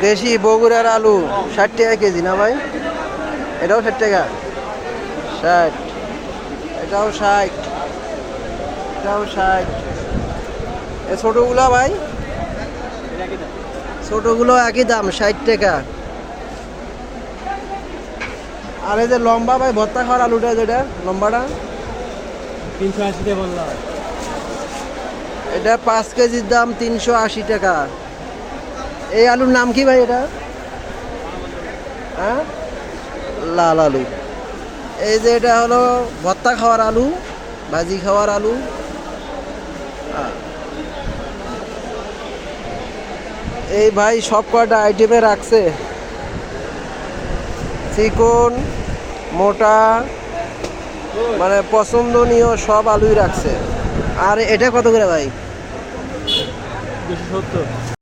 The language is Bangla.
দেশি বগুড়ার আলু ষাট টাকা কেজি না ভাই? এটাও ষাট টাকা। ষাট। এটাও ষাট। এটাও ষাট। এ ছোটোগুলো ভাই? ছোটোগুলো একই দাম ষাট টাকা। আর এই যে লম্বা ভাই ভর্তা খাওয়ার আলুটা যেটা লম্বাটা? তিনশো আশিতে বললাম। এটা পাঁচ কেজির দাম তিনশো আশি টাকা। এই আলুর নাম কি ভাই এটা? হ্যাঁ? লাল আলু। এই যে এটা হলো ভর্তা খাওয়ার আলু, ভাজি খাওয়ার আলু। এই ভাই সব কয়টা আইটেমে রাখছে? চিকন, মোটা মানে পছন্দনীয় সব আলুই রাখছে। আর এটা কত করে ভাই? দুশো সত্তর